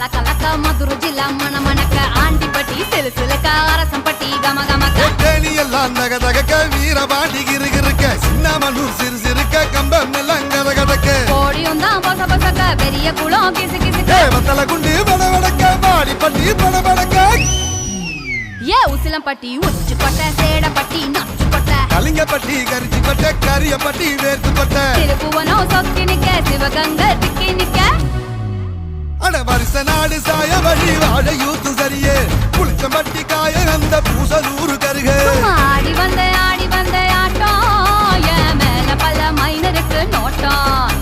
மதுரை ஜில்லா மணமணக்க ஆண்டிப்பட்டி சிலு சிலுக்க அரசம்பட்டி கம கமக்க. தேனி எல்லாம் தக தகக்க வீரபாண்டி கிருகிருக்க சின்னமனூர் சிறு சிறுக்க கம்பம் எல்லாம் கத கதக்க. கோடியும் தான் பொச பொசக்க பெரிய குளம் கிசு கிசுக்க தேவத்தல குண்டு பட வடக்க பாடி பட்டி பட வடக்க ஏ உசிலம்பட்டி உச்சி கொட்ட சேடப்பட்டி நச்சு கொட்ட கலிங்கப்பட்டி கரிச்சி பட்ட கரியப்பட்டி வேர்த்து பட்ட திருப்புவனம் சொக்கி நிக்க சிவகங்க வருஷ நாடு சாய வழி வாழ யூத்து சரியே. புளிச்ச மட்டி காய அந்த பூசலூரு கருக. ஆடி வந்த ஆடி வந்த ஆட்டம் மேல பல மைனருக்கு நோட்டம்